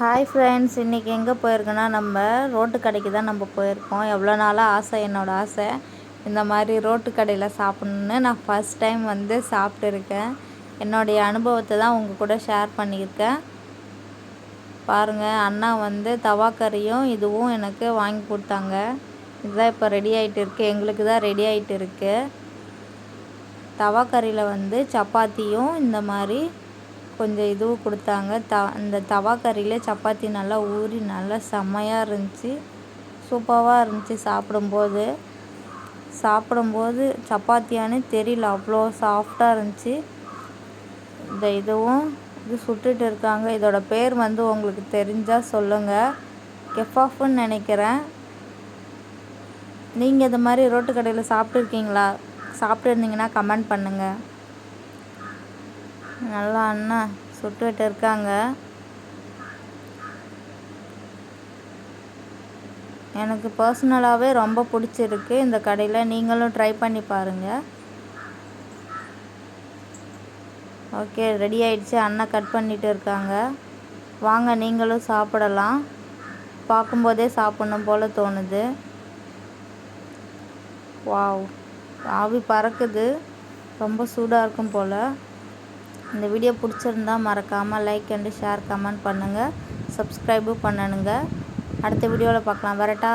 Hi friends இன்றைக்கி எங்கே போயிருக்கோன்னா நம்ம ரோட்டு கடைக்கு தான் நம்ம போயிருக்கோம். எவ்வளோ நாளாக ஆசை என்னோடய ஆசை. இந்த மாதிரி ரோட்டு கடையில் சாப்பிட்ணுன்னு நான் ஃபஸ்ட் டைம் வந்து சாப்பிட்டுருக்கேன். என்னுடைய அனுபவத்தை தான் உங்கள் கூட ஷேர் பண்ணியிருக்கேன். பாருங்கள் அண்ணா வந்து தவாக்கறியும் இதுவும் எனக்கு வாங்கி கொடுத்தாங்க. இதுதான் இப்போ ரெடி ஆகிட்டு இருக்குது எங்களுக்கு தான் ரெடி ஆகிட்டு இருக்குது தவாக்கறியில் வந்து சப்பாத்தியும் இந்த மாதிரி கொஞ்சம் இதுவும் கொடுத்தாங்க. த இந்த தவா கறியில் சப்பாத்தி நல்லா ஊறி நல்லா செம்மையாக இருந்துச்சு. சூப்பராக இருந்துச்சு சாப்பிடும்போது. சாப்பிடும்போது சப்பாத்தியானே தெரியல அவ்வளோ சாஃப்டாக இருந்துச்சு. இந்த இதுவும் இது சுட்டுட்டு இருக்காங்க. இதோட பேர் வந்து உங்களுக்கு தெரிஞ்சால் சொல்லுங்கள் கெஃபாஃப்னு நினைக்கிறேன். நீங்கள் இது மாதிரி ரோட்டு கடையில் சாப்பிட்ருக்கீங்களா சாப்பிட்ருந்தீங்கன்னா கமெண்ட் பண்ணுங்கள் நல்லா அண்ணா சுட்டுட்டு இருக்காங்க. எனக்கு பர்சனலாகவே ரொம்ப பிடிச்சிருக்கு. இந்த கடையில் நீங்களும் ட்ரை பண்ணி பாருங்கள் ஓகே ரெடி ஆயிடுச்சு. அண்ணா கட் பண்ணிட்டு இருக்காங்க. வாங்க நீங்களும் சாப்பிடலாம். பார்க்கும்போதே சாப்பிட்ணும் போல் தோணுது. வாவ் ஆவி பறக்குது. ரொம்ப சூடாக இருக்கும் போல். இந்த வீடியோ பிடிச்சிருந்தா மறக்காமல் லைக் அண்டு ஷேர் கமெண்ட் பண்ணுங்கள் சப்ஸ்கிரைபும் பண்ணணுங்க அடுத்த வீடியோவில் பார்க்கலாம். வரட்டா?